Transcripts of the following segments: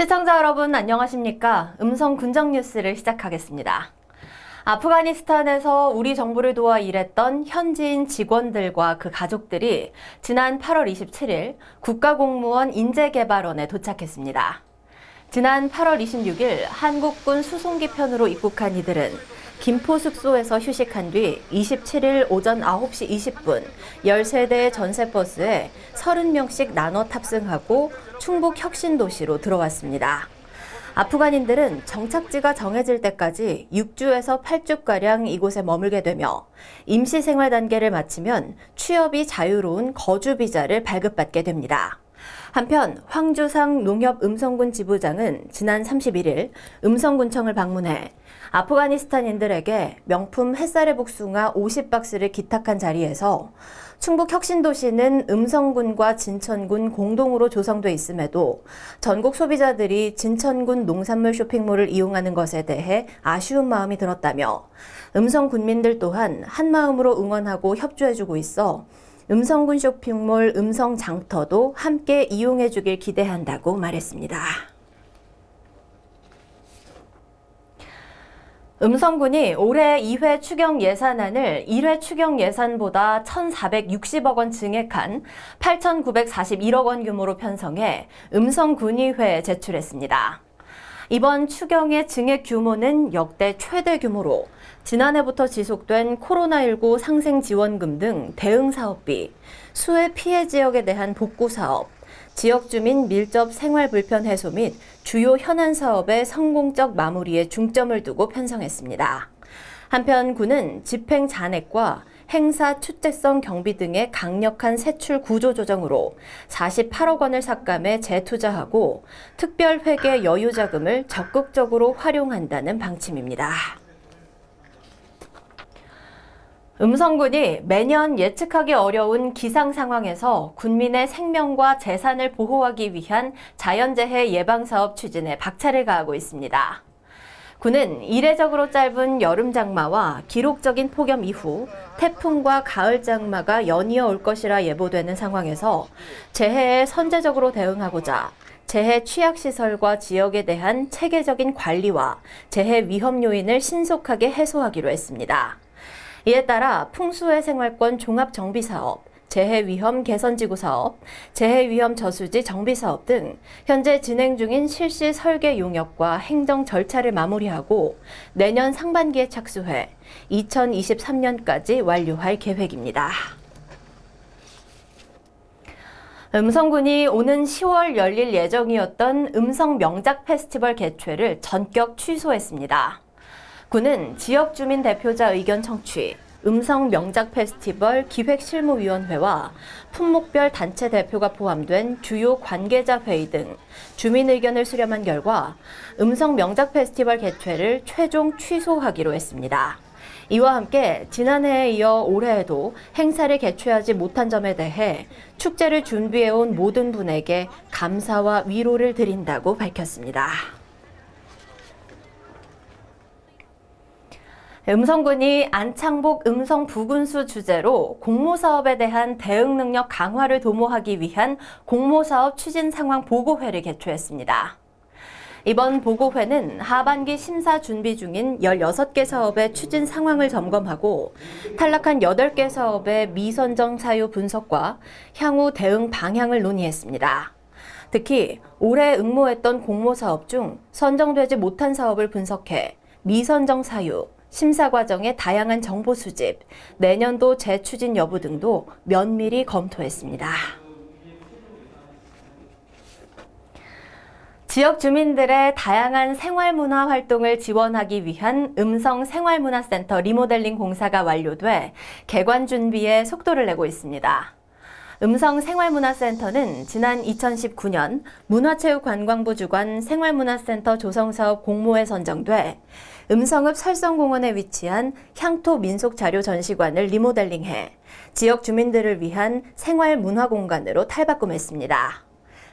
시청자 여러분 안녕하십니까? 음성 군정 뉴스를 시작하겠습니다. 아프가니스탄에서 우리 정부를 도와 일했던 현지인 직원들과 그 가족들이 지난 8월 27일 국가공무원 인재개발원에 도착했습니다. 지난 8월 26일 한국군 수송기 편으로 입국한 이들은 김포 숙소에서 휴식한 뒤 27일 오전 9시 20분 13대의 전세버스에 30명씩 나눠 탑승하고 충북 혁신도시로 들어왔습니다. 아프간인들은 정착지가 정해질 때까지 6주에서 8주가량 이곳에 머물게 되며 임시 생활 단계를 마치면 취업이 자유로운 거주 비자를 발급받게 됩니다. 한편 황주상 농협 음성군 지부장은 지난 31일 음성군청을 방문해 아프가니스탄인들에게 명품 햇살의 복숭아 50박스를 기탁한 자리에서 충북 혁신도시는 음성군과 진천군 공동으로 조성돼 있음에도 전국 소비자들이 진천군 농산물 쇼핑몰을 이용하는 것에 대해 아쉬운 마음이 들었다며 음성 군민들 또한 한 마음으로 응원하고 협조해주고 있어 음성군 쇼핑몰 음성 장터도 함께 이용해 주길 기대한다고 말했습니다. 음성군이 올해 2회 추경 예산안을 1회 추경 예산보다 1,460억 원 증액한 8,941억 원 규모로 편성해 음성군의회에 제출했습니다. 이번 추경의 증액 규모는 역대 최대 규모로 지난해부터 지속된 코로나19 상생 지원금 등 대응 사업비, 수해 피해 지역에 대한 복구 사업, 지역 주민 밀접 생활 불편 해소 및 주요 현안 사업의 성공적 마무리에 중점을 두고 편성했습니다. 한편 군은 집행 잔액과 행사 출제성 경비 등의 강력한 세출 구조 조정으로 48억 원을 삭감해 재투자하고 특별 회계 여유 자금을 적극적으로 활용한다는 방침입니다. 음성군이 매년 예측하기 어려운 기상 상황에서 군민의 생명과 재산을 보호하기 위한 자연재해 예방사업 추진에 박차를 가하고 있습니다. 군은 이례적으로 짧은 여름 장마와 기록적인 폭염 이후 태풍과 가을 장마가 연이어 올 것이라 예보되는 상황에서 재해에 선제적으로 대응하고자 재해 취약 시설과 지역에 대한 체계적인 관리와 재해 위험 요인을 신속하게 해소하기로 했습니다. 이에 따라 풍수해 생활권 종합 정비 사업, 재해 위험 개선 지구 사업, 재해 위험 저수지 정비 사업 등 현재 진행 중인 실시 설계 용역과 행정 절차를 마무리하고 내년 상반기에 착수해 2023년까지 완료할 계획입니다. 음성군이 오는 10월 열릴 예정이었던 음성 명작 페스티벌 개최를 전격 취소했습니다. 군은 지역 주민 대표자 의견 청취, 음성 명작 페스티벌 기획실무위원회와 품목별 단체 대표가 포함된 주요 관계자 회의 등 주민 의견을 수렴한 결과 음성 명작 페스티벌 개최를 최종 취소하기로 했습니다. 이와 함께 지난해에 이어 올해에도 행사를 개최하지 못한 점에 대해 축제를 준비해온 모든 분에게 감사와 위로를 드린다고 밝혔습니다. 음성군이 안창복 음성 부군수 주제로 공모사업에 대한 대응 능력 강화를 도모하기 위한 공모사업 추진 상황 보고회를 개최했습니다. 이번 보고회는 하반기 심사 준비 중인 16개 사업의 추진 상황을 점검하고 탈락한 8개 사업의 미선정 사유 분석과 향후 대응 방향을 논의했습니다. 특히 올해 응모했던 공모 사업 중 선정되지 못한 사업을 분석해 미선정 사유, 심사 과정의 다양한 정보 수집, 내년도 재추진 여부 등도 면밀히 검토했습니다. 지역 주민들의 다양한 생활문화 활동을 지원하기 위한 음성 생활문화센터 리모델링 공사가 완료돼 개관 준비에 속도를 내고 있습니다. 음성 생활문화센터는 지난 2019년 문화체육관광부 주관 생활문화센터 조성사업 공모에 선정돼 음성읍 설성공원에 위치한 향토 민속 자료 전시관을 리모델링해 지역 주민들을 위한 생활 문화 공간으로 탈바꿈했습니다.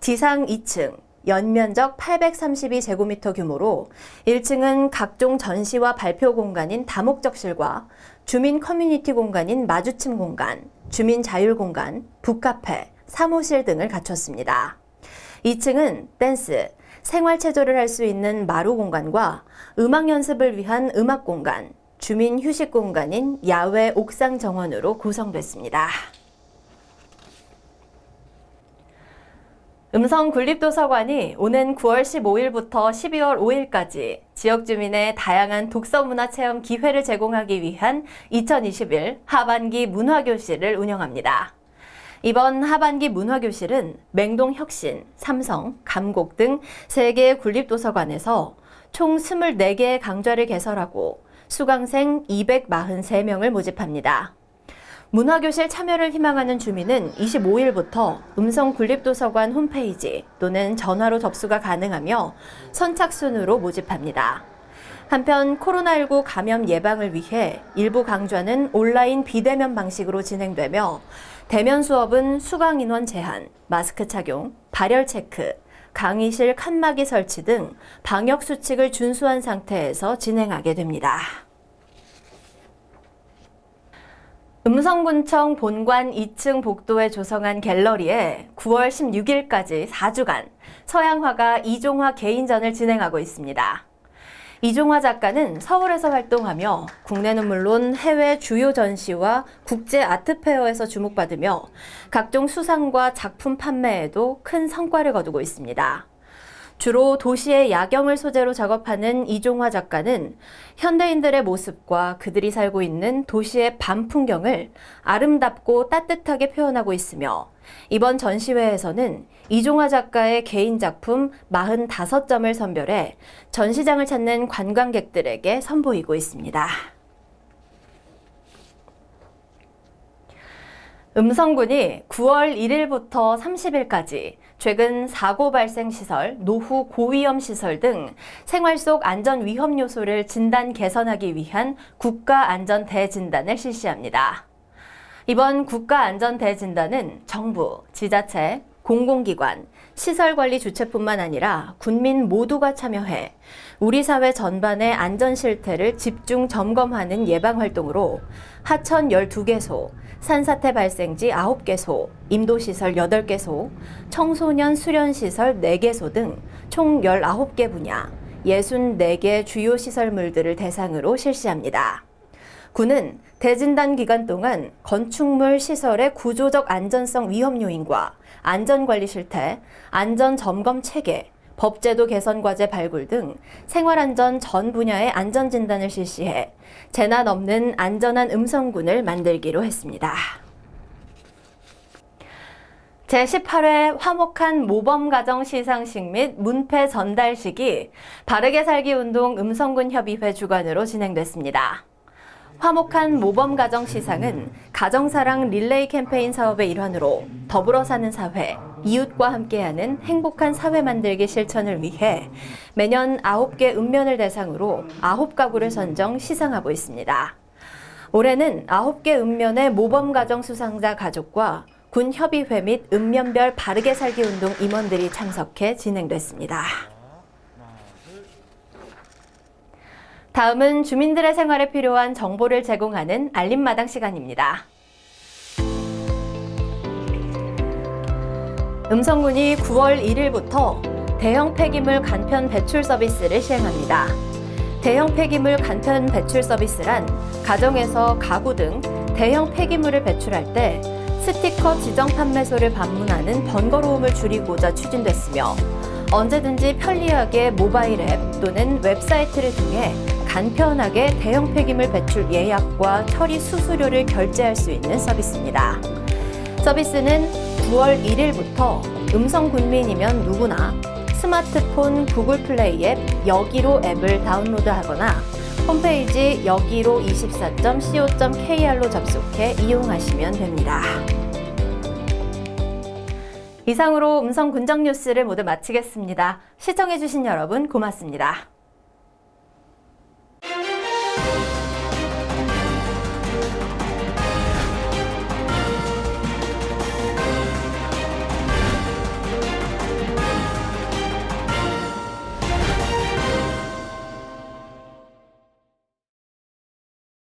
지상 2층, 연면적 832제곱미터 규모로 1층은 각종 전시와 발표 공간인 다목적실과 주민 커뮤니티 공간인 마주침 공간, 주민 자율 공간, 북카페, 사무실 등을 갖췄습니다. 2층은 댄스, 생활 체조를 할 수 있는 마루 공간과 음악 연습을 위한 음악 공간, 주민 휴식 공간인 야외 옥상 정원으로 구성됐습니다. 음성 군립도서관이 오는 9월 15일부터 12월 5일까지 지역 주민의 다양한 독서 문화 체험 기회를 제공하기 위한 2021 하반기 문화 교실을 운영합니다. 이번 하반기 문화교실은 맹동 혁신, 삼성, 감곡 등 3개의 군립도서관에서 총 24개의 강좌를 개설하고 수강생 243명을 모집합니다. 문화교실 참여를 희망하는 주민은 25일부터 음성 군립도서관 홈페이지 또는 전화로 접수가 가능하며 선착순으로 모집합니다. 한편 코로나19 감염 예방을 위해 일부 강좌는 온라인 비대면 방식으로 진행되며 대면 수업은 수강 인원 제한, 마스크 착용, 발열 체크, 강의실 칸막이 설치 등 방역 수칙을 준수한 상태에서 진행하게 됩니다. 음성군청 본관 2층 복도에 조성한 갤러리에 9월 16일까지 4주간 서양화가 이종화 개인전을 진행하고 있습니다. 이종화 작가는 서울에서 활동하며 국내는 물론 해외 주요 전시와 국제 아트페어에서 주목받으며 각종 수상과 작품 판매에도 큰 성과를 거두고 있습니다. 주로 도시의 야경을 소재로 작업하는 이종화 작가는 현대인들의 모습과 그들이 살고 있는 도시의 밤 풍경을 아름답고 따뜻하게 표현하고 있으며 이번 전시회에서는 이종화 작가의 개인 작품 45점을 선별해 전시장을 찾는 관광객들에게 선보이고 있습니다. 음성군이 9월 1일부터 30일까지 최근 사고 발생 시설, 노후 고위험 시설 등 생활 속 안전 위험 요소를 진단 개선하기 위한 국가 안전 대진단을 실시합니다. 이번 국가 안전 대진단은 정부, 지자체, 공공기관, 시설관리 주체뿐만 아니라 군민 모두가 참여해 우리 사회 전반의 안전 실태를 집중 점검하는 예방 활동으로 하천 12개소, 산사태 발생지 9개소, 임도시설 8개소, 청소년 수련시설 4개소 등 총 19개 분야, 64개 주요 시설물들을 대상으로 실시합니다. 군은 대진단 기간 동안 건축물 시설의 구조적 안전성 위험 요인과 안전관리 실태, 안전점검 체계, 법제도 개선 과제 발굴 등 생활안전 전 분야의 안전진단을 실시해 재난 없는 안전한 음성군을 만들기로 했습니다. 제18회 화목한 모범가정 시상식 및 문패 전달식이 바르게 살기 운동 음성군 협의회 주관으로 진행됐습니다. 화목한 모범 가정 시상은 가정사랑 릴레이 캠페인 사업의 일환으로 더불어 사는 사회, 이웃과 함께하는 행복한 사회 만들기 실천을 위해 매년 9개 읍면을 대상으로 9가구를 선정 시상하고 있습니다. 올해는 9개 읍면의 모범 가정 수상자 가족과 군 협의회 및 읍면별 바르게 살기 운동 임원들이 참석해 진행됐습니다. 다음은 주민들의 생활에 필요한 정보를 제공하는 알림마당 시간입니다. 음성군이 9월 1일부터 대형 폐기물 간편 배출 서비스를 시행합니다. 대형 폐기물 간편 배출 서비스란 가정에서 가구 등 대형 폐기물을 배출할 때 스티커 지정 판매소를 방문하는 번거로움을 줄이고자 추진됐으며 언제든지 편리하게 모바일 앱 또는 웹사이트를 통해 간편하게 대형 폐기물 배출 예약과 처리 수수료를 결제할 수 있는 서비스입니다. 서비스는 9월 1일부터 음성 군민이면 누구나 스마트폰 구글 플레이 앱 여기로 앱을 다운로드하거나 홈페이지 여기로 24.co.kr로 접속해 이용하시면 됩니다. 이상으로 음성 군정 뉴스를 모두 마치겠습니다. 시청해주신 여러분 고맙습니다. Thank you